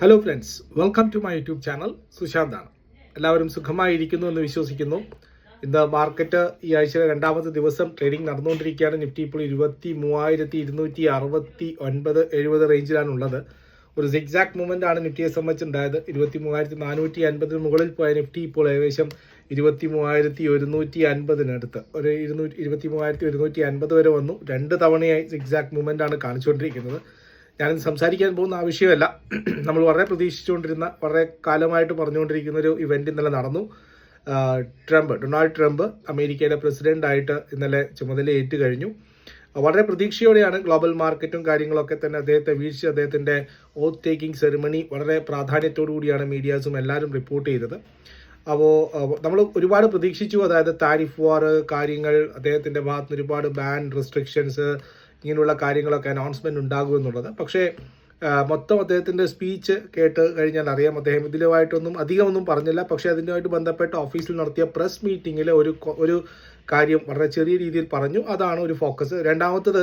Hello friends welcome to my YouTube channel സുശാന്താണ് എല്ലാവരും സുഖമായിരിക്കുന്നു എന്ന് വിശ്വസിക്കുന്നു. ഇന്ന് മാർക്കറ്റ് ഈ ആഴ്ചയിലെ രണ്ടാമത്തെ ദിവസം ട്രേഡിംഗ് നടന്നുകൊണ്ടിരിക്കുകയാണ്. നിഫ്റ്റി ഇപ്പോൾ ഇരുപത്തി മൂവായിരത്തി ഇരുന്നൂറ്റി അറുപത്തി ഒൻപത് എഴുപത് റേഞ്ചിലാണ് ഉള്ളത്. ഒരു സിക്സാക്ട് മൂവ്മെന്റ് ആണ് നിഫ്റ്റിയെ സംബന്ധിച്ചുണ്ടായത്. ഇരുപത്തി മൂവായിരത്തി നാനൂറ്റി അൻപതിന് മുകളിൽ പോയ നിഫ്റ്റി ഇപ്പോൾ ഏകദേശം ഇരുപത്തി മൂവായിരത്തി ഒരുന്നൂറ്റി അൻപതിനടുത്ത് ഒരു ഇരുന്നൂറ്റി ഇരുപത്തി മൂവായിരത്തി ഒരുന്നൂറ്റി അൻപത് വരെ വന്നു. രണ്ട് തവണയായി സിക്സാക്ട് മൂവ്മെന്റ് ആണ് കാണിച്ചുകൊണ്ടിരിക്കുന്നത്. ഞാനിന്ന് സംസാരിക്കാൻ പോകുന്ന ആവശ്യമല്ല നമ്മൾ വളരെ പ്രതീക്ഷിച്ചുകൊണ്ടിരുന്ന വളരെ കാലമായിട്ട് പറഞ്ഞുകൊണ്ടിരിക്കുന്ന ഒരു ഇവന്റ് ഇന്നലെ നടന്നു. ട്രംപ് ഡൊണാൾഡ് ട്രംപ് അമേരിക്കയുടെ പ്രസിഡന്റ് ആയിട്ട് ഇന്നലെ ചുമതല ഏറ്റു കഴിഞ്ഞു. വളരെ പ്രതീക്ഷയോടെയാണ് ഗ്ലോബൽ മാർക്കറ്റും കാര്യങ്ങളൊക്കെ തന്നെ അദ്ദേഹത്തെ വീഴ്ച അദ്ദേഹത്തിന്റെ ഓത്ത് ടേക്കിംഗ് സെറിമണി വളരെ പ്രാധാന്യത്തോടു കൂടിയാണ് മീഡിയാസും എല്ലാവരും റിപ്പോർട്ട് ചെയ്തത്. അപ്പോൾ നമ്മൾ ഒരുപാട് പ്രതീക്ഷിച്ചു. അതായത് താരിഫ് വാർ കാര്യങ്ങൾ അദ്ദേഹത്തിന്റെ ഭാഗത്തുനിന്ന് ഒരുപാട് ബാൻ റെസ്ട്രിക്ഷൻസ് ഇങ്ങനെയുള്ള കാര്യങ്ങളൊക്കെ അനൗൺസ്മെന്റ് ഉണ്ടാകും എന്നുള്ളത്. പക്ഷേ മൊത്തം അദ്ദേഹത്തിന്റെ സ്പീച്ച് കേട്ട് കഴിഞ്ഞാൽ അറിയാം അദ്ദേഹം ഇതിലുമായിട്ടൊന്നും അധികമൊന്നും പറഞ്ഞില്ല. പക്ഷേ അതിനുമായിട്ട് ബന്ധപ്പെട്ട് ഓഫീസിൽ നടത്തിയ പ്രസ് മീറ്റിംഗിൽ ഒരു ഒരു കാര്യം വളരെ ചെറിയ രീതിയിൽ പറഞ്ഞു. അതാണ് ഒരു ഫോക്കസ് രണ്ടാമത്തത്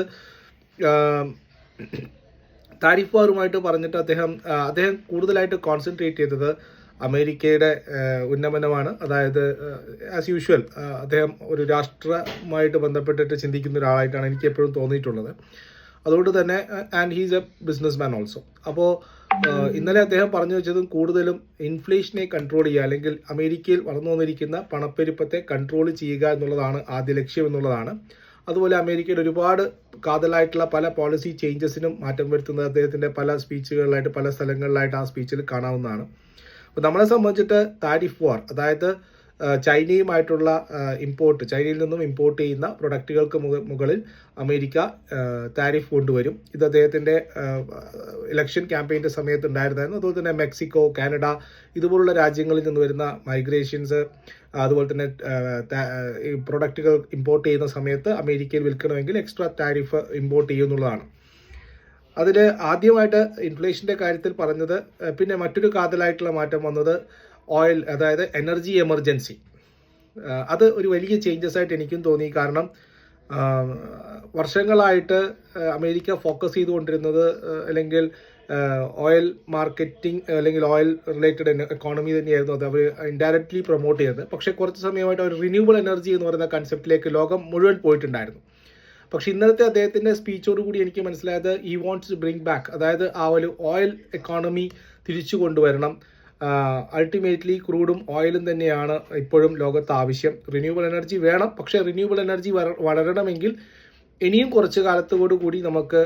താരിഫ് വാറുമായിട്ട് പറഞ്ഞിട്ട് അദ്ദേഹം അദ്ദേഹം കൂടുതലായിട്ട് കോൺസെൻട്രേറ്റ് ചെയ്തത് അമേരിക്കയുടെ ഉന്നമനമാണ്. അതായത് ആസ് യൂഷ്വൽ അദ്ദേഹം ഒരു രാഷ്ട്രമായിട്ട് ബന്ധപ്പെട്ടിട്ട് ചിന്തിക്കുന്ന ഒരാളായിട്ടാണ് എനിക്ക് എപ്പോഴും തോന്നിയിട്ടുള്ളത്. അതുകൊണ്ട് തന്നെ and he's a business man also അപ്പോൾ ഇന്നലെ അദ്ദേഹം പറഞ്ഞു വെച്ചതും കൂടുതലും ഇൻഫ്ലേഷനെ കൺട്രോൾ ചെയ്യുക അല്ലെങ്കിൽ അമേരിക്കയിൽ വളർന്നു വന്നിരിക്കുന്ന പണപ്പെരുപ്പത്തെ കൺട്രോൾ ചെയ്യുക എന്നുള്ളതാണ് ആദ്യ ലക്ഷ്യം എന്നുള്ളതാണ്. അതുപോലെ അമേരിക്കയുടെ ഒരുപാട് കാതലായിട്ടുള്ള പല പോളിസി ചേഞ്ചസിനും മാറ്റം വരുത്തുന്നത് അദ്ദേഹത്തിന്റെ പല സ്പീച്ചുകളിലായിട്ട് പല സ്ഥലങ്ങളിലായിട്ട് ആ സ്പീച്ചിൽ കാണാവുന്നതാണ്. അപ്പോൾ നമ്മളെ സംബന്ധിച്ചിട്ട് താരിഫ് വാർ അതായത് ചൈനയുമായിട്ടുള്ള ഇമ്പോർട്ട് ചൈനയിൽ നിന്നും ഇമ്പോർട്ട് ചെയ്യുന്ന പ്രൊഡക്റ്റുകൾക്ക് മുകളിൽ അമേരിക്ക താരിഫ് കൊണ്ടുവരും. ഇത് അദ്ദേഹത്തിന്റെ ഇലക്ഷൻ ക്യാമ്പയിന്റെ സമയത്ത് ഉണ്ടായിരുന്നായിരുന്നു അതുപോലെ തന്നെ മെക്സിക്കോ കാനഡ ഇതുപോലുള്ള രാജ്യങ്ങളിൽ നിന്ന് വരുന്ന മൈഗ്രേഷൻസ് അതുപോലെ തന്നെ പ്രൊഡക്റ്റുകൾ ഇമ്പോർട്ട് ചെയ്യുന്ന സമയത്ത് അമേരിക്കയിൽ വിൽക്കണമെങ്കിൽ എക്സ്ട്രാ താരിഫ് ഇമ്പോർട്ട് ചെയ്യുന്നുള്ളതാണ്. അതിൽ ആദ്യമായിട്ട് ഇൻഫ്ലേഷന്റെ കാര്യത്തിൽ പറഞ്ഞത് പിന്നെ മറ്റൊരു കാതലായിട്ടുള്ള മാറ്റം വന്നത് ഓയിൽ അതായത് എനർജി എമർജൻസി അത് ഒരു വലിയ ചേഞ്ചസ് ആയിട്ട് എനിക്കും തോന്നി. കാരണം വർഷങ്ങളായിട്ട് അമേരിക്ക ഫോക്കസ് ചെയ്തുകൊണ്ടിരുന്നത് അല്ലെങ്കിൽ ഓയിൽ മാർക്കറ്റിംഗ് അല്ലെങ്കിൽ ഓയിൽ റിലേറ്റഡ് എക്കോണമി തന്നെയായിരുന്നു അത് അവർ ഇൻഡയറക്ട്ലി പ്രൊമോട്ട് ചെയ്തത്. പക്ഷേ കുറച്ച് സമയമായിട്ട് അവർ റിന്യൂവൽ എനർജി എന്ന് പറയുന്ന കൺസെപ്റ്റിലേക്ക് ലോകം മുഴുവൻ പോയിട്ടുണ്ടായിരുന്നു. പക്ഷെ ഇന്നലത്തെ അദ്ദേഹത്തിന്റെ സ്പീച്ചോട് കൂടി എനിക്ക് മനസ്സിലായത് ഈ വോണ്ട്സ് ടു ബ്രിങ് ബാക്ക് അതായത് ആ ഒരു ഓയിൽ എക്കോണമി തിരിച്ചു കൊണ്ടുവരണം. അൾട്ടിമേറ്റ്ലി ക്രൂഡും ഓയിലും തന്നെയാണ് ഇപ്പോഴും ലോകത്ത് ആവശ്യം. റിന്യൂവബിൾ എനർജി വേണം പക്ഷേ റിന്യൂവബിൾ എനർജി വളരണമെങ്കിൽ ഇനിയും കുറച്ച് കാലത്തോടു കൂടി നമുക്ക്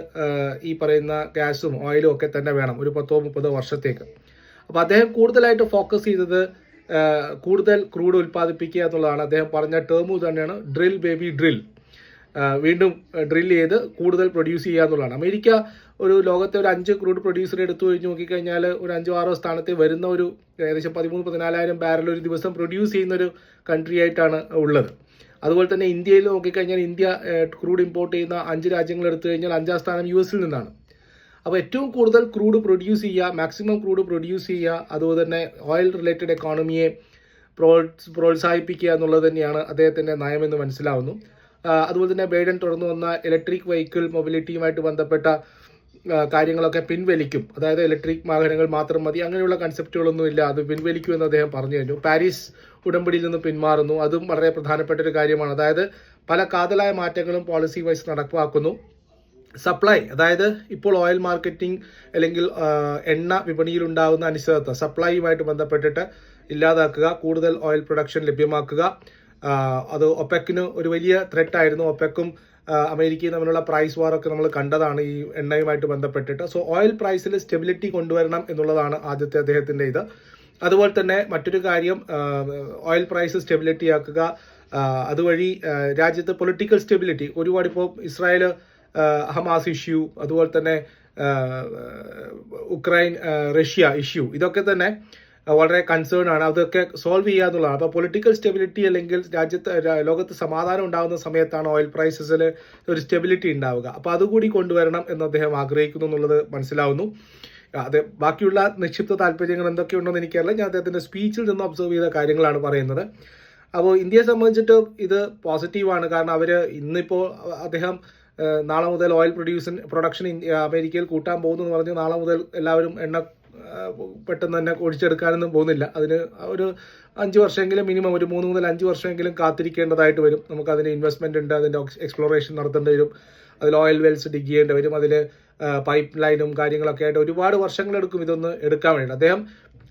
ഈ പറയുന്ന ഗ്യാസും ഓയിലും ഒക്കെ തന്നെ വേണം ഒരു പത്തോ മുപ്പതോ വർഷത്തേക്ക്. അപ്പോൾ അദ്ദേഹം കൂടുതലായിട്ട് ഫോക്കസ് ചെയ്തത് കൂടുതൽ ക്രൂഡ് ഉൽപ്പാദിപ്പിക്കുക എന്നുള്ളതാണ്. അദ്ദേഹം പറഞ്ഞ ടേമു തന്നെയാണ് ഡ്രിൽ ബേബി ഡ്രിൽ വീണ്ടും ഡ്രിൽ ചെയ്ത് കൂടുതൽ പ്രൊഡ്യൂസ് ചെയ്യുക എന്നുള്ളതാണ്. അമേരിക്ക ഒരു ലോകത്തെ ഒരു അഞ്ച് ക്രൂഡ് പ്രൊഡ്യൂസർ എടുത്തു കഴിഞ്ഞ് നോക്കിക്കഴിഞ്ഞാൽ ഒരു അഞ്ചോ ആറോ സ്ഥാനത്തെ വരുന്ന ഒരു ഏകദേശം പതിമൂന്ന് പതിനാലായിരം ബാരൽ ഒരു ദിവസം പ്രൊഡ്യൂസ് ചെയ്യുന്ന ഒരു കൺട്രി ആയിട്ടാണ് ഉള്ളത്. അതുപോലെ തന്നെ ഇന്ത്യയിൽ നോക്കിക്കഴിഞ്ഞാൽ ഇന്ത്യ ക്രൂഡ് ഇമ്പോർട്ട് ചെയ്യുന്ന അഞ്ച് രാജ്യങ്ങൾ എടുത്തു കഴിഞ്ഞാൽ അഞ്ചാം സ്ഥാനം യു എസിൽ നിന്നാണ്. അപ്പോൾ ഏറ്റവും കൂടുതൽ ക്രൂഡ് പ്രൊഡ്യൂസ് ചെയ്യുക മാക്സിമം ക്രൂഡ് പ്രൊഡ്യൂസ് ചെയ്യുക അതുപോലെ തന്നെ ഓയിൽ റിലേറ്റഡ് എക്കോണമിയെ പ്രോത്സ് പ്രോത്സാഹിപ്പിക്കുക എന്നുള്ളത് തന്നെയാണ് അദ്ദേഹത്തിന്റെ നയമെന്ന് മനസ്സിലാവുന്നു. അതുപോലെ തന്നെ ബൈഡൻ തുടർന്നു വന്ന ഇലക്ട്രിക് വെഹിക്കിൾ മൊബിലിറ്റിയുമായിട്ട് ബന്ധപ്പെട്ട കാര്യങ്ങളൊക്കെ പിൻവലിക്കും. അതായത് ഇലക്ട്രിക് വാഹനങ്ങൾ മാത്രം മതി അങ്ങനെയുള്ള കൺസെപ്റ്റുകളൊന്നും ഇല്ല. അത് പിൻവലിക്കും എന്ന് അദ്ദേഹം പറഞ്ഞു കഴിഞ്ഞു. പാരീസ് ഉടമ്പടിയിൽ നിന്ന് പിന്മാറുന്നു. അതും വളരെ പ്രധാനപ്പെട്ട ഒരു കാര്യമാണ്. അതായത് പല കാതലായ മാറ്റങ്ങളും പോളിസി വൈസ് നടപ്പാക്കുന്നു. സപ്ലൈ അതായത് ഇപ്പോൾ ഓയിൽ മാർക്കറ്റിംഗ് അല്ലെങ്കിൽ എണ്ണ വിപണിയിൽ ഉണ്ടാകുന്ന അനിശ്ചിതത്വം സപ്ലൈയുമായിട്ട് ബന്ധപ്പെട്ടിട്ട് ഇല്ലാതാക്കുക കൂടുതൽ ഓയിൽ പ്രൊഡക്ഷൻ ലഭ്യമാക്കുക അത് ഒപെക്കിന് ഒരു വലിയ ത്രെറ്റ് ആയിരുന്നു. ഒപെക്കും അമേരിക്കയും തമ്മിലുള്ള പ്രൈസ് വാറൊക്കെ നമ്മൾ കണ്ടതാണ് ഈ എണ്ണയുമായിട്ട് ബന്ധപ്പെട്ടിട്ട്. സോ ഓയിൽ പ്രൈസിൽ സ്റ്റെബിലിറ്റി കൊണ്ടുവരണം എന്നുള്ളതാണ് ആദ്യത്തെ അദ്ദേഹത്തിന്റെ ഇത്. അതുപോലെ തന്നെ മറ്റൊരു കാര്യം ഓയിൽ പ്രൈസ് സ്റ്റെബിലിറ്റി ആക്കുക അതുവഴി രാജ്യത്ത് പൊളിറ്റിക്കൽ സ്റ്റെബിലിറ്റി ഒരുപാട് ഇപ്പോൾ ഇസ്രായേൽ ഹമാസ് ഇഷ്യൂ അതുപോലെ തന്നെ ഉക്രൈൻ റഷ്യ ഇഷ്യൂ ഇതൊക്കെ തന്നെ വളരെ കൺസേൺ ആണ്. അതൊക്കെ സോൾവ് ചെയ്യുക എന്നുള്ളതാണ്. അപ്പോൾ പൊളിറ്റിക്കൽ സ്റ്റെബിലിറ്റി അല്ലെങ്കിൽ രാജ്യത്ത് ലോകത്ത് സമാധാനം ഉണ്ടാകുന്ന സമയത്താണ് ഓയിൽ പ്രൈസസിൽ ഒരു സ്റ്റെബിലിറ്റി ഉണ്ടാവുക. അപ്പോൾ അതുകൂടി കൊണ്ടുവരണം എന്ന് അദ്ദേഹം ആഗ്രഹിക്കുന്നു എന്നുള്ളത് മനസ്സിലാവുന്നു. അത് ബാക്കിയുള്ള നിക്ഷിപ്ത താല്പര്യങ്ങൾ എന്തൊക്കെയുണ്ടെന്ന് എനിക്കറിയില്ല. ഞാൻ അദ്ദേഹത്തിന്റെ സ്പീച്ചിൽ നിന്ന് ഒബ്സർവ് ചെയ്ത കാര്യങ്ങളാണ് പറയുന്നത്. അപ്പോൾ ഇന്ത്യയെ സംബന്ധിച്ചിട്ട് ഇത് പോസിറ്റീവാണ് കാരണം അവർ ഇന്നിപ്പോൾ അദ്ദേഹം നാളെ മുതൽ ഓയിൽ പ്രൊഡ്യൂസൻ പ്രൊഡക്ഷൻ അമേരിക്കയിൽ കൂട്ടാൻ പോകുന്നു എന്ന് പറഞ്ഞു നാളെ മുതൽ എല്ലാവരും എണ്ണ പെട്ടെന്ന് തന്നെ ഒഴിച്ചെടുക്കാനൊന്നും പോകുന്നില്ല. അതിന് ഒരു അഞ്ച് വർഷമെങ്കിലും മിനിമം ഒരു മൂന്ന് മുതൽ അഞ്ച് വർഷമെങ്കിലും കാത്തിരിക്കേണ്ടതായിട്ട് വരും. നമുക്ക് അതിന് ഇൻവെസ്റ്റ്മെന്റ് ഉണ്ട് അതിന്റെ എക്സ്പ്ലോറേഷൻ നടത്തേണ്ടി വരും. അതിൽ ഓയിൽ വെൽസ് ഡിഗ് ചെയ്യേണ്ടി വരും. അതിൽ പൈപ്പ് ലൈനും കാര്യങ്ങളൊക്കെ ആയിട്ട് ഒരുപാട് വർഷങ്ങളെടുക്കും ഇതൊന്ന് എടുക്കാൻ വേണ്ടി അദ്ദേഹം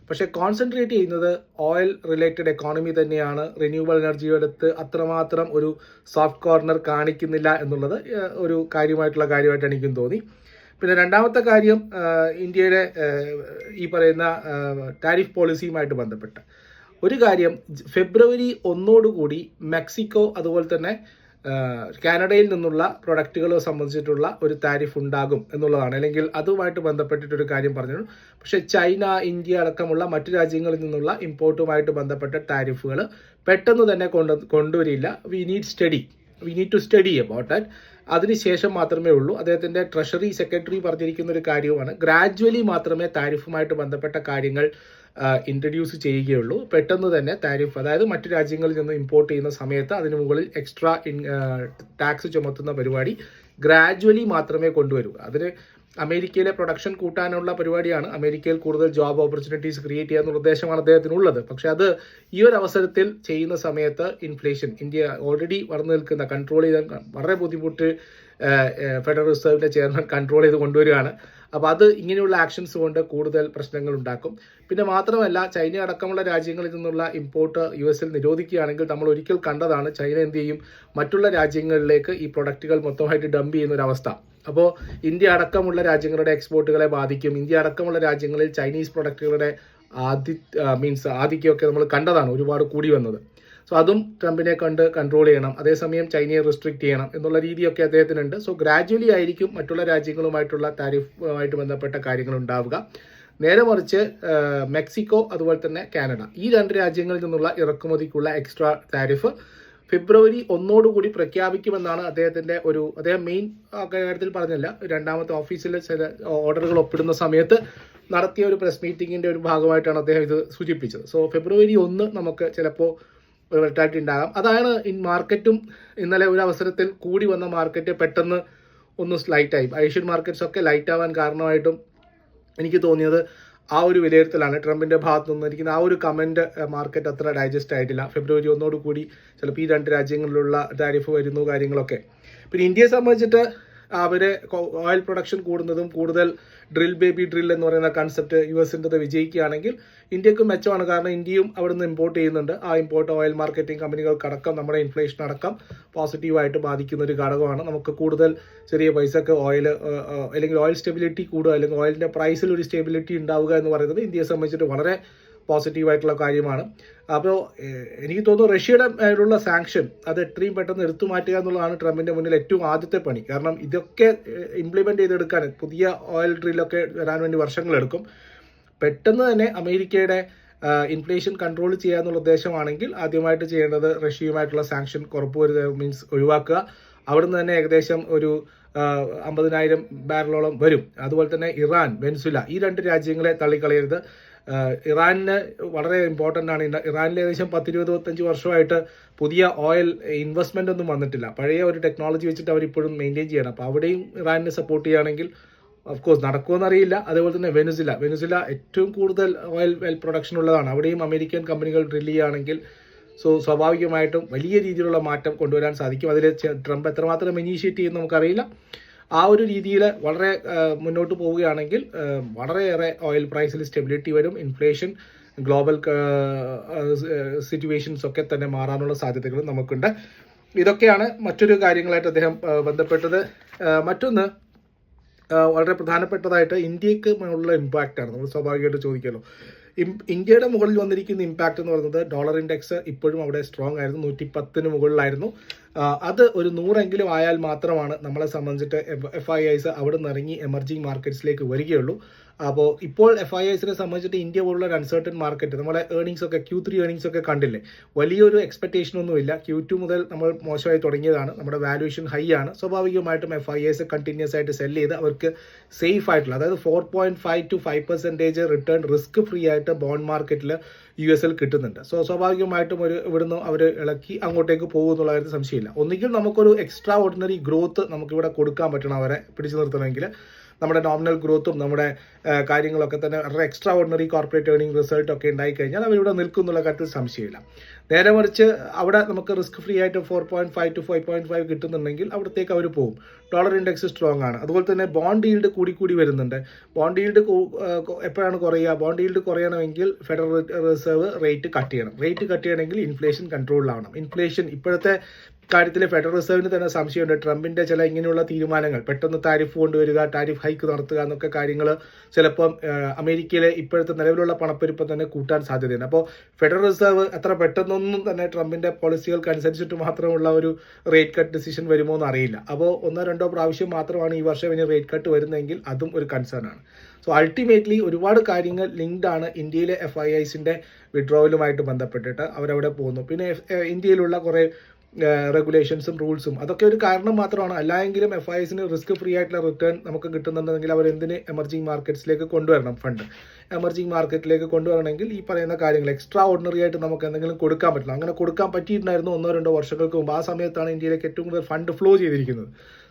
പക്ഷേ കോൺസെൻട്രേറ്റ് ചെയ്യുന്നത് ഓയിൽ റിലേറ്റഡ് എക്കോണമി തന്നെയാണ്. റിന്യൂവബിൾ എനർജി എടുത്ത് അത്രമാത്രം ഒരു സോഫ്റ്റ് കോർണർ കാണിക്കുന്നില്ല എന്നുള്ളത് ഒരു കാര്യമായിട്ടുള്ള കാര്യമായിട്ട് എനിക്കും തോന്നി. പിന്നെ രണ്ടാമത്തെ കാര്യം ഇന്ത്യയുടെ ഈ പറയുന്ന ടാരിഫ് പോളിസിയുമായിട്ട് ബന്ധപ്പെട്ട്. ഒരു കാര്യം ഫെബ്രുവരി ഒന്നോടുകൂടി മെക്സിക്കോ അതുപോലെ തന്നെ കാനഡയിൽ നിന്നുള്ള പ്രൊഡക്റ്റുകൾ സംബന്ധിച്ചിട്ടുള്ള ഒരു താരിഫ് ഉണ്ടാകും എന്നുള്ളതാണ്. അല്ലെങ്കിൽ അതുമായിട്ട് ബന്ധപ്പെട്ടിട്ടൊരു കാര്യം പറഞ്ഞു പക്ഷേ ചൈന ഇന്ത്യ അടക്കമുള്ള മറ്റു രാജ്യങ്ങളിൽ നിന്നുള്ള ഇമ്പോർട്ടുമായിട്ട് ബന്ധപ്പെട്ട താരിഫുകൾ പെട്ടെന്ന് തന്നെ കൊണ്ട് കൊണ്ടുവരില്ല. We need study we need to study about that അതിനുശേഷം മാത്രമേ ഉള്ളൂ. അദ്ദേഹത്തിന്റെ ട്രഷറി സെക്രട്ടറി പറഞ്ഞിരിക്കുന്ന ഒരു കാര്യവുമാണ്. ഗ്രാജ്വലി മാത്രമേ താരിഫുമായിട്ട് ബന്ധപ്പെട്ട കാര്യങ്ങൾ ഇൻട്രൊഡ്യൂസ് ചെയ്യുകയുള്ളൂ. പെട്ടെന്ന് തന്നെ താരിഫ് അതായത് മറ്റു രാജ്യങ്ങളിൽ നിന്ന് ഇമ്പോർട്ട് ചെയ്യുന്ന സമയത്ത് അതിന് മുകളിൽ എക്സ്ട്രാ ടാക്സ് ചുമത്തുന്ന പരിപാടി ഗ്രാജ്വലി മാത്രമേ കൊണ്ടുവരൂ. അതിന് അമേരിക്കയിലെ പ്രൊഡക്ഷൻ കൂട്ടാനുള്ള പരിപാടിയാണ് അമേരിക്കയിൽ കൂടുതൽ ജോബ് ഓപ്പർച്യൂണിറ്റീസ് ക്രിയേറ്റ് ചെയ്യാനുള്ള ഉദ്ദേശമാണ് അദ്ദേഹത്തിനുള്ളത്. പക്ഷെ അത് ഈ ഒരു അവസരത്തിൽ ചെയ്യുന്ന സമയത്ത് ഇൻഫ്ലേഷൻ ഇന്ത്യ ഓൾറെഡി വളർന്നു നിൽക്കുന്ന കൺട്രോൾ ചെയ്ത വളരെ ബുദ്ധിമുട്ട് ഫെഡറൽ റിസർവിന്റെ ചെയർമാൻ കൺട്രോൾ ചെയ്ത് കൊണ്ടുവരികയാണ്. അപ്പോൾ അത് ഇങ്ങനെയുള്ള ആക്ഷൻസ് കൊണ്ട് കൂടുതൽ പ്രശ്നങ്ങൾ ഉണ്ടാക്കും. പിന്നെ മാത്രമല്ല ചൈന അടക്കമുള്ള രാജ്യങ്ങളിൽ നിന്നുള്ള ഇമ്പോർട്ട് യു എസിൽ നിരോധിക്കുകയാണെങ്കിൽ നമ്മൾ ഒരിക്കൽ കണ്ടതാണ് ചൈന എന്ത് ചെയ്യും? മറ്റുള്ള രാജ്യങ്ങളിലേക്ക് ഈ പ്രൊഡക്റ്റുകൾ മൊത്തമായിട്ട് ഡംപ് ചെയ്യുന്ന ഒരു അവസ്ഥ. അപ്പോൾ ഇന്ത്യ അടക്കമുള്ള രാജ്യങ്ങളുടെ എക്സ്പോർട്ടുകളെ ബാധിക്കും. ഇന്ത്യ അടക്കമുള്ള രാജ്യങ്ങളിൽ ചൈനീസ് പ്രൊഡക്റ്റുകളുടെ ആദി മീൻസ് ആധിക്യമൊക്കെ നമ്മൾ കണ്ടതാണ്. ഒരുപാട് കൂടി വന്നത്. സോ അതും ട്രംപിനെ കണ്ട് കൺട്രോൾ ചെയ്യണം. അതേസമയം ചൈനയെ റിസ്ട്രിക്ട് ചെയ്യണം എന്നുള്ള രീതിയൊക്കെ അദ്ദേഹത്തിനുണ്ട്. സോ ഗ്രാജ്വലി ആയിരിക്കും മറ്റുള്ള രാജ്യങ്ങളുമായിട്ടുള്ള താരിഫുമായിട്ട് ബന്ധപ്പെട്ട കാര്യങ്ങൾ ഉണ്ടാവുക. നേരെ മറിച്ച് മെക്സിക്കോ അതുപോലെ തന്നെ കാനഡ ഈ രണ്ട് രാജ്യങ്ങളിൽ നിന്നുള്ള ഇറക്കുമതിക്കുള്ള എക്സ്ട്രാ താരിഫ് ഫെബ്രുവരി ഒന്നോടുകൂടി പ്രഖ്യാപിക്കുമെന്നാണ് അദ്ദേഹത്തിന്റെ ഒരു അദ്ദേഹം മെയിൻ കാര്യത്തിൽ പറഞ്ഞില്ല രണ്ടാമത്തെ ഓഫീസിൽ ചില ഓർഡറുകൾ ഒപ്പിടുന്ന സമയത്ത് നടത്തിയ ഒരു പ്രസ് മീറ്റിംഗിന്റെ ഒരു ഭാഗമായിട്ടാണ് അദ്ദേഹം ഇത് സൂചിപ്പിച്ചത്. സോ ഫെബ്രുവരി ഒന്ന് നമുക്ക് ചിലപ്പോൾ റിട്ടായിട്ട് ഉണ്ടാകാം. അതാണ് ഇൻ മാർക്കറ്റും ഇന്നലെ ഒരു അവസരത്തിൽ കൂടി വന്ന മാർക്കറ്റ് പെട്ടെന്ന് ഒന്ന് സ്ലൈറ്റ് ആയി. ഏഷ്യൻ മാർക്കറ്റ്സ് ഒക്കെ ലൈറ്റ് ആവാൻ കാരണമായിട്ടും എനിക്ക് തോന്നിയത് ആ ഒരു വിലയിരുത്തലാണ് ട്രംപിന്റെ ഭാഗത്തു നിന്നിരിക്കുന്ന ആ ഒരു കമന്റ് മാർക്കറ്റ് അത്ര ഡൈജസ്റ്റ് ആയിട്ടില്ല. ഫെബ്രുവരി ഒന്നോട് കൂടി ചിലപ്പോൾ ഈ രണ്ട് രാജ്യങ്ങളിലുള്ള ടാരിഫ് വരുന്നു കാര്യങ്ങളൊക്കെ. പിന്നെ ഇന്ത്യയെ സംബന്ധിച്ചിട്ട് അവരെ ഓയിൽ പ്രൊഡക്ഷൻ കൂടുന്നതും കൂടുതൽ ഡ്രിൽ ബേബി ഡ്രിൽ എന്ന് പറയുന്ന കൺസെപ്റ്റ് യു എസിന്റെ വിജയിക്കുകയാണെങ്കിൽ ഇന്ത്യയ്ക്ക് മെച്ചമാണ്. കാരണം ഇന്ത്യയും അവിടുന്ന് ഇമ്പോർട്ട് ചെയ്യുന്നുണ്ട്. ആ ഇമ്പോർട്ട് ഓയിൽ മാർക്കറ്റിംഗ് കമ്പനികൾക്കടക്കം നമ്മുടെ ഇൻഫ്ലേഷൻ അടക്കം പോസിറ്റീവായിട്ട് ബാധിക്കുന്ന ഒരു ഘടകമാണ്. നമുക്ക് കൂടുതൽ ചെറിയ പൈസക്ക് ഓയിൽ അല്ലെങ്കിൽ ഓയിൽ സ്റ്റെബിലിറ്റി കൂടുക അല്ലെങ്കിൽ ഓയിലിന്റെ പ്രൈസിൽ ഒരു സ്റ്റെബിലിറ്റി ഉണ്ടാവുക എന്ന് പറയുന്നത് ഇന്ത്യയെ സംബന്ധിച്ചിട്ട് വളരെ പോസിറ്റീവായിട്ടുള്ള കാര്യമാണ്. അപ്പോൾ എനിക്ക് തോന്നുന്നു റഷ്യയുടെ മേലുള്ള സാങ്ഷൻ അത് എത്രയും പെട്ടെന്ന് എടുത്തു മാറ്റുക എന്നുള്ളതാണ് ട്രംപിന്റെ മുന്നിൽ ഏറ്റവും ആദ്യത്തെ പണി. കാരണം ഇതൊക്കെ ഇംപ്ലിമെന്റ് ചെയ്തെടുക്കാൻ പുതിയ ഓയിൽ ഡ്രില്ലൊക്കെ വരാൻ വേണ്ടി വർഷങ്ങളെടുക്കും. പെട്ടെന്ന് തന്നെ അമേരിക്കയുടെ ഇൻഫ്ലേഷൻ കൺട്രോൾ ചെയ്യുക എന്നുള്ള ഉദ്ദേശമാണെങ്കിൽ ആദ്യമായിട്ട് ചെയ്യേണ്ടത് റഷ്യയുമായിട്ടുള്ള സാങ്ഷൻ ഉറപ്പുവരുത്തുക മീൻസ് ഒഴിവാക്കുക. അവിടുന്ന് തന്നെ ഏകദേശം ഒരു അമ്പതിനായിരം ബാരലോളം വരും. അതുപോലെ തന്നെ ഇറാൻ വെൻസുല ഈ രണ്ട് രാജ്യങ്ങളെ തള്ളിക്കളയരുത്. ഇറാനിന് വളരെ ഇമ്പോർട്ടന്റ് ആണ്. ഇറാനിൽ ഏകദേശം പത്തിരുപത് ഇരുപത്തഞ്ച് വർഷമായിട്ട് പുതിയ ഓയിൽ ഇൻവെസ്റ്റ്മെന്റ് ഒന്നും വന്നിട്ടില്ല. പഴയ ഒരു ടെക്നോളജി വെച്ചിട്ട് അവർ ഇപ്പോഴും മെയിന്റെയിൻ ചെയ്യണം. അപ്പോൾ അവിടെയും ഇറാനിനെ സപ്പോർട്ട് ചെയ്യുകയാണെങ്കിൽ ഓഫ് കോഴ്സ് നടക്കുമെന്ന് അറിയില്ല. അതേപോലെ തന്നെ വെനുസില. വെനുസില ഏറ്റവും കൂടുതൽ ഓയിൽ വെൽ പ്രൊഡക്ഷൻ ഉള്ളതാണ്. അവിടെയും അമേരിക്കൻ കമ്പനികൾ ഡ്രിൽ ചെയ്യുകയാണെങ്കിൽ സോ സ്വാഭാവികമായിട്ടും വലിയ രീതിയിലുള്ള മാറ്റം കൊണ്ടുവരാൻ സാധിക്കും. അതിൽ ട്രംപ് എത്രമാത്രം ഇനീഷ്യേറ്റ് ചെയ്യുമെന്ന് നമുക്കറിയില്ല. ആ ഒരു രീതിയിൽ വളരെ മുന്നോട്ട് പോവുകയാണെങ്കിൽ വളരെയേറെ ഓയിൽ പ്രൈസിൽ സ്റ്റെബിലിറ്റി വരും ഇൻഫ്ലേഷൻ ഗ്ലോബൽ സിറ്റുവേഷൻസ് ഒക്കെ തന്നെ മാറാനുള്ള സാധ്യതകൾ നമുക്കുണ്ട്. ഇതൊക്കെയാണ് മറ്റൊരു കാര്യങ്ങളായിട്ട് അദ്ദേഹം ബന്ധപ്പെട്ടത്. മറ്റൊന്ന് വളരെ പ്രധാനപ്പെട്ടതായിട്ട് ഇന്ത്യയ്ക്ക് ഉള്ള ഇമ്പാക്റ്റ് ആണ്. നമ്മൾ സ്വാഭാവികമായിട്ട് ചോദിക്കാമല്ലോ ഇന്ത്യയുടെ മുകളിൽ വന്നിരിക്കുന്ന ഇമ്പാക്റ്റ് എന്ന് പറയുന്നത് ഡോളർ ഇൻഡെക്സ് ഇപ്പോഴും അവിടെ സ്ട്രോങ് ആയിരുന്നു. നൂറ്റി പത്തിന് മുകളിലായിരുന്നു അത് ഒരു നൂറെങ്കിലും ആയാൽ മാത്രമാണ് നമ്മളെ സംബന്ധിച്ചിട്ട് എഫ് ഐ ഐസ് അവിടെ നിന്ന് ഇറങ്ങി എമർജിങ് മാർക്കറ്റ്സിലേക്ക് വരികയുള്ളൂ. അപ്പോൾ ഇപ്പോൾ എഫ് ഐ ഐസിനെ സംബന്ധിച്ചിട്ട് ഇന്ത്യ പോലുള്ള ഒരു മാർക്കറ്റ് നമ്മളെ ഏർണിങ്സ് ഒക്കെ ക്യൂ ത്രീ ഏർണിങ്സ് ഒക്കെ കണ്ടില്ലേ? വലിയൊരു എക്സ്പെക്ടേഷൻ ഒന്നുമില്ല ക്യൂ ടു മുതൽ നമ്മൾ മോശമായി തുടങ്ങിയതാണ്. നമ്മുടെ വാല്യൂഷൻ ഹൈ ആണ്. സ്വാഭാവികമായിട്ടും എഫ് ഐ എസ് കണ്ടിന്യൂസ് ആയിട്ട് സെൽ ചെയ്ത് അവർക്ക് സേഫ് ആയിട്ടുള്ള അതായത് four point five two five percentage return risk free ആയിട്ട് ബോണ്ട് മാർക്കറ്റിൽ യു എസിൽ കിട്ടുന്നുണ്ട്. സോ സ്വാഭാവികമായിട്ടും ഒരു ഇവിടുന്ന് അവർ ഇളക്കി അങ്ങോട്ടേക്ക് പോകും എന്നുള്ള കാര്യത്തിൽ സംശയമില്ല. ഒന്നുകിൽ നമുക്കൊരു എക്സ്ട്രാ ഓർഡിനറി ഗ്രോത്ത് നമുക്കിവിടെ കൊടുക്കാൻ പറ്റണം അവരെ പിടിച്ചു നിർത്തണമെങ്കിൽ. നമ്മുടെ നോമിനൽ ഗ്രോത്തും നമ്മുടെ കാര്യങ്ങളൊക്കെ തന്നെ വളരെ extraordinary corporate earning result ഒക്കെ ഉണ്ടായി കഴിഞ്ഞാൽ അവരിവിടെ നിൽക്കും എന്നുള്ള കാര്യത്തിൽ സംശയമില്ല. നേരെ മറിച്ച് അവിടെ നമുക്ക് റിസ്ക് ഫ്രീ ആയിട്ട് four point five two five point five കിട്ടുന്നുണ്ടെങ്കിൽ അവിടത്തേക്ക് അവർ പോകും. ഡോളർ ഇൻഡെക്സ് സ്ട്രോങ് ആണ്. അതുപോലെ തന്നെ ബോണ്ട് ഈൽഡ് കൂടി കൂടി വരുന്നുണ്ട്. ബോണ്ട് ഈൽഡ് എപ്പോഴാണ് കുറയുക? ബോണ്ട് ഈൽഡ് കുറയണമെങ്കിൽ ഫെഡറൽ റിസർവ് റേറ്റ് കട്ട് ചെയ്യണം. റേറ്റ് കട്ട് ചെയ്യണമെങ്കിൽ ഇൻഫ്ലേഷൻ കൺട്രോളിലാവണം ഇൻഫ്ലേഷൻ ഇപ്പോഴത്തെ കാര്യത്തിൽ ഫെഡറൽ റിസർവിന് തന്നെ സംശയമുണ്ട്. ട്രംപിന്റെ ചില ഇങ്ങനെയുള്ള തീരുമാനങ്ങൾ പെട്ടെന്ന് താരിഫ് കൊണ്ടുവരിക ടാരിഫ് ഹൈക്ക് നടത്തുക എന്നൊക്കെ കാര്യങ്ങൾ ചിലപ്പം അമേരിക്കയിലെ ഇപ്പോഴത്തെ നിലവിലുള്ള പണപ്പെരുപ്പം തന്നെ കൂട്ടാൻ സാധ്യതയുണ്ട്. അപ്പോൾ ഫെഡറൽ റിസർവ് അത്ര പെട്ടെന്നൊന്നും തന്നെ ട്രംപിന്റെ പോളിസികൾക്ക് അനുസരിച്ചിട്ട് മാത്രമുള്ള ഒരു റേറ്റ് കട്ട് ഡിസിഷൻ വരുമോ എന്ന് അറിയില്ല അപ്പോൾ ഒന്നോ രണ്ടോ പ്രാവശ്യം മാത്രമാണ് ഈ വർഷം ഇനി റേറ്റ് കട്ട് വരുന്നതെങ്കിൽ അതും ഒരു കൺസേൺ ആണ്. സോ അൾട്ടിമേറ്റ്ലി ഒരുപാട് കാര്യങ്ങൾ ലിങ്ക്ഡ് ആണ് ഇന്ത്യയിലെ എഫ് ഐ ഐസിന്റെ വിഡ്രോവലുമായിട്ട് ബന്ധപ്പെട്ടിട്ട് അവരവിടെ പോകുന്നു. പിന്നെ ഇന്ത്യയിലുള്ള കുറേ റെഗുലേഷൻസും റൂൾസും അതൊക്കെ ഒരു കാരണം മാത്രമാണ്. അല്ലായെങ്കിലും എഫ് ഐ എസിന് റിസ്ക് ഫ്രീ ആയിട്ടുള്ള റിട്ടേൺ നമുക്ക് കിട്ടുന്നുണ്ടെങ്കിൽ അവർ എന്തിന് എമർജിങ് മാർക്കറ്റ്സിലേക്ക് കൊണ്ടുവരണം ഫണ്ട് എമർജിങ് മാർക്കറ്റിലേക്ക് കൊണ്ടുവരണമെങ്കിൽ ഈ പറയുന്ന കാര്യങ്ങൾ എക്സ്ട്രാ ഓർഡിനറി ആയിട്ട് നമുക്ക് എന്തെങ്കിലും കൊടുക്കാൻ പറ്റില്ല അങ്ങനെ കൊടുക്കാൻ പറ്റിയിട്ടുണ്ടായിരുന്നു ഒന്നോ രണ്ടോ വർഷങ്ങൾക്ക് മുമ്പ്. ആ സമയത്താണ് ഇന്ത്യയിലേക്ക് ഏറ്റവും കൂടുതൽ ഫണ്ട് ഫ്ലോ ചെയ്തിരിക്കുന്നത്.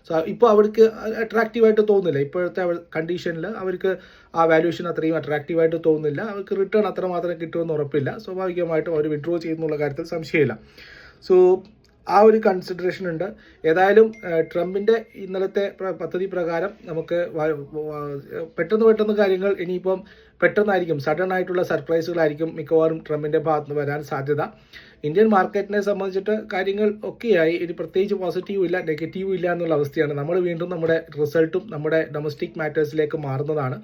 സോ ഇപ്പോൾ അവർക്ക് അട്രാക്റ്റീവായിട്ട് തോന്നുന്നില്ല. ഇപ്പോഴത്തെ കണ്ടീഷനിൽ അവർക്ക് ആ വാല്യൂഷൻ അത്രയും അട്രാക്റ്റീവായിട്ട് തോന്നുന്നില്ല. അവർക്ക് റിട്ടേൺ അത്രമാത്രം കിട്ടുമെന്ന് ഉറപ്പില്ല. സ്വാഭാവികമായിട്ടും അവർ വിഡ്രോ ചെയ്യുന്നുള്ള കാര്യത്തിൽ സംശയമില്ല. സോ ആ ഒരു കൺസിഡറേഷൻ ഉണ്ട്. ഏതായാലും ട്രംപിന്റെ ഇന്നലത്തെ പദ്ധതി പ്രകാരം നമുക്ക് പെട്ടെന്ന് പെട്ടെന്ന് കാര്യങ്ങൾ ഇനിയിപ്പം പെട്ടെന്നായിരിക്കും. സഡൻ ആയിട്ടുള്ള സർപ്രൈസുകളായിരിക്കും മിക്കവാറും ട്രംപിന്റെ ഭാഗത്ത് വരാൻ സാധ്യത. ഇന്ത്യൻ മാർക്കറ്റിനെ സംബന്ധിച്ചിട്ട് കാര്യങ്ങൾ ഒക്കെയായി. ഇനി പ്രത്യേകിച്ച് പോസിറ്റീവ് ഇല്ല നെഗറ്റീവ് ഇല്ല എന്നുള്ള അവസ്ഥയാണ്. നമ്മൾ വീണ്ടും നമ്മുടെ റിസൾട്ടും നമ്മുടെ ഡൊമസ്റ്റിക് മാറ്റേഴ്സിലേക്ക് മാറുന്നതാണ്.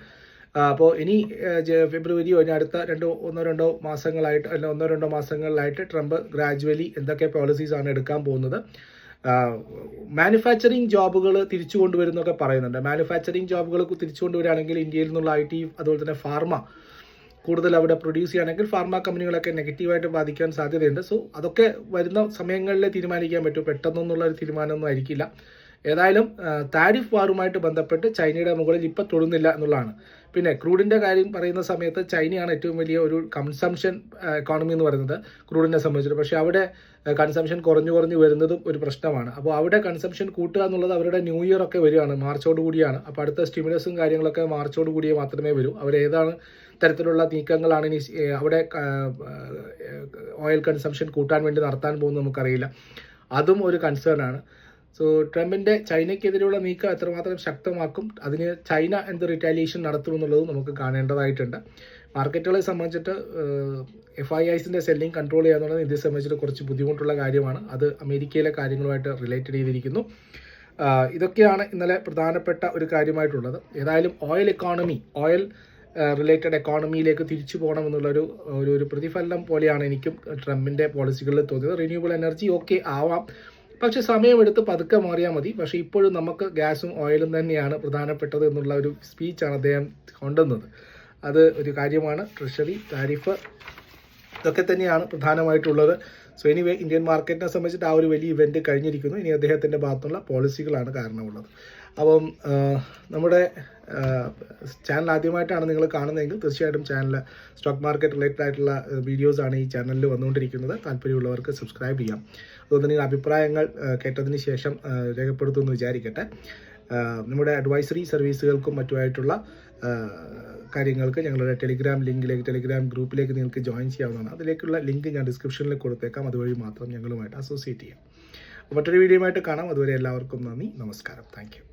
അപ്പോൾ ഇനി ഫെബ്രുവരി ജ- അടുത്ത രണ്ടോ ഒന്നോ രണ്ടോ മാസങ്ങളായിട്ട് അല്ല ഒന്നോ രണ്ടോ മാസങ്ങളിലായിട്ട് ട്രംപ് ഗ്രാജുവലി എന്തൊക്കെ പോളിസീസ് ആണ് എടുക്കാൻ പോകുന്നത്. മാനുഫാക്ചറിങ് ജോബുകൾ തിരിച്ചു കൊണ്ടുവരുന്നൊക്കെ പറയുന്നുണ്ട്. മാനുഫാക്ചറിങ് ജോബുകൾ തിരിച്ചു കൊണ്ടുവരികയാണെങ്കിൽ ഇന്ത്യയിൽ നിന്നുള്ള ഐ ടി അതുപോലെ തന്നെ ഫാർമ കൂടുതൽ അവിടെ പ്രൊഡ്യൂസ് ചെയ്യുകയാണെങ്കിൽ ഫാർമ കമ്പനികളൊക്കെ നെഗറ്റീവായിട്ട് ബാധിക്കാൻ സാധ്യതയുണ്ട്. സോ അതൊക്കെ വരുന്ന സമയങ്ങളിൽ തീരുമാനിക്കാൻ പറ്റും. പെട്ടെന്നൊന്നുള്ള ഒരു തീരുമാനമൊന്നും ആയിരിക്കില്ല. ഏതായാലും താരിഫ് വാറുമായിട്ട് ബന്ധപ്പെട്ട് ചൈനയുടെ മുകളിൽ ഇപ്പം തൊടുന്നില്ല എന്നുള്ളതാണ്. പിന്നെ ക്രൂഡിന്റെ കാര്യം പറയുന്ന സമയത്ത് ചൈനയാണ് ഏറ്റവും വലിയ ഒരു കൺസംഷൻ എക്കോണമി എന്ന് പറയുന്നത് ക്രൂഡിനെ സംബന്ധിച്ചിട്ട്. പക്ഷേ അവിടെ കൺസംഷൻ കുറഞ്ഞു കുറഞ്ഞു വരുന്നതും ഒരു പ്രശ്നമാണ്. അപ്പോൾ അവിടെ കൺസംഷൻ കൂട്ടുക എന്നുള്ളത് അവരുടെ ന്യൂ ഇയർ ഒക്കെ വരികയാണ് മാർച്ചോട് കൂടിയാണ്. അപ്പോൾ അടുത്ത സ്റ്റിമുലസും കാര്യങ്ങളൊക്കെ മാർച്ചോട് കൂടിയേ മാത്രമേ വരൂ. ഏതാണ് തരത്തിലുള്ള നീക്കങ്ങളാണ് ഇനി അവിടെ ഓയിൽ കൺസംഷൻ കൂട്ടാൻ വേണ്ടി നടത്താൻ പോകുന്നത് നമുക്കറിയില്ല. അതും ഒരു കൺസേൺ ആണ്. സോ ട്രംപിന്റെ ചൈനയ്ക്കെതിരെയുള്ള നീക്കം എത്രമാത്രം ശക്തമാക്കും അതിന് ചൈന എന്ത് റിറ്റാലിയേഷൻ നടത്തുമെന്നുള്ളതും നമുക്ക് കാണേണ്ടതായിട്ടുണ്ട്. മാർക്കറ്റുകളെ സംബന്ധിച്ചിട്ട് എഫ് ഐ ഐസിന്റെ സെല്ലിംഗ് കൺട്രോൾ ചെയ്യുക എന്നുള്ളത് ഇന്ത്യയെ സംബന്ധിച്ചിട്ട് കുറച്ച് ബുദ്ധിമുട്ടുള്ള കാര്യമാണ്. അത് അമേരിക്കയിലെ കാര്യങ്ങളുമായിട്ട് റിലേറ്റഡ് ചെയ്തിരിക്കുന്നു. ഇതൊക്കെയാണ് ഇന്നലെ പ്രധാനപ്പെട്ട ഒരു കാര്യമായിട്ടുള്ളത്. ഏതായാലും ഓയിൽ എക്കോണമി ഓയിൽ റിലേറ്റഡ് എക്കോണമിയിലേക്ക് തിരിച്ചു പോകണം എന്നുള്ളൊരു ഒരു ഒരു പ്രതിഫലനം പോലെയാണ് എനിക്കും ട്രംപിന്റെ പോളിസികളിൽ തോന്നിയത്. റിന്യൂവബിൾ എനർജി ഓക്കെ ആവാം. പക്ഷെ സമയമെടുത്ത് പതുക്കെ മാറിയാൽ മതി. പക്ഷേ ഇപ്പോഴും നമുക്ക് ഗ്യാസും ഓയിലും തന്നെയാണ് പ്രധാനപ്പെട്ടത് എന്നുള്ള ഒരു സ്പീച്ചാണ് അദ്ദേഹം കൊണ്ടുവന്നത്. അത് ഒരു കാര്യമാണ്. ട്രഷറി താരിഫ് ഇതൊക്കെ തന്നെയാണ് പ്രധാനമായിട്ടുള്ളത്. സോ എനിവേ ഇന്ത്യൻ മാർക്കറ്റിനെ സംബന്ധിച്ചിട്ട് ആ ഒരു വലിയ ഇവന്റ് കഴിഞ്ഞിരിക്കുന്നു. ഇനി അദ്ദേഹത്തിന്റെ ഭാഗത്തുള്ള പോളിസികളാണ് കാരണമുള്ളത്. അപ്പം നമ്മുടെ ചാനൽ ആദ്യമായിട്ടാണ് നിങ്ങൾ കാണുന്നതെങ്കിൽ തീർച്ചയായിട്ടും ചാനൽ സ്റ്റോക്ക് മാർക്കറ്റ് റിലേറ്റഡ് ആയിട്ടുള്ള വീഡിയോസാണ് ഈ ചാനലിൽ വന്നുകൊണ്ടിരിക്കുന്നത്. താല്പര്യമുള്ളവർക്ക് സബ്സ്ക്രൈബ് ചെയ്യാം. അതുകൊണ്ട് നിങ്ങൾ അഭിപ്രായങ്ങൾ കേട്ടതിന് ശേഷം രേഖപ്പെടുത്തുമെന്ന് വിചാരിക്കട്ടെ. നമ്മുടെ അഡ്വൈസറി സർവീസുകൾക്കും മറ്റുമായിട്ടുള്ള കാര്യങ്ങൾക്ക് ഞങ്ങളുടെ ടെലിഗ്രാം ലിങ്കിലേക്ക് ടെലിഗ്രാം ഗ്രൂപ്പിലേക്ക് നിങ്ങൾക്ക് ജോയിൻ ചെയ്യാവുന്നതാണ്. അതിലേക്കുള്ള ലിങ്ക് ഞാൻ ഡിസ്ക്രിപ്ഷനിൽ കൊടുത്തേക്കാം. അതുവഴി മാത്രം ഞങ്ങളുമായിട്ട് അസോസിയേറ്റ് ചെയ്യാം. മറ്റൊരു വീഡിയോയുമായിട്ട് കാണാം. അതുവരെ എല്ലാവർക്കും നന്ദി. നമസ്കാരം. താങ്ക്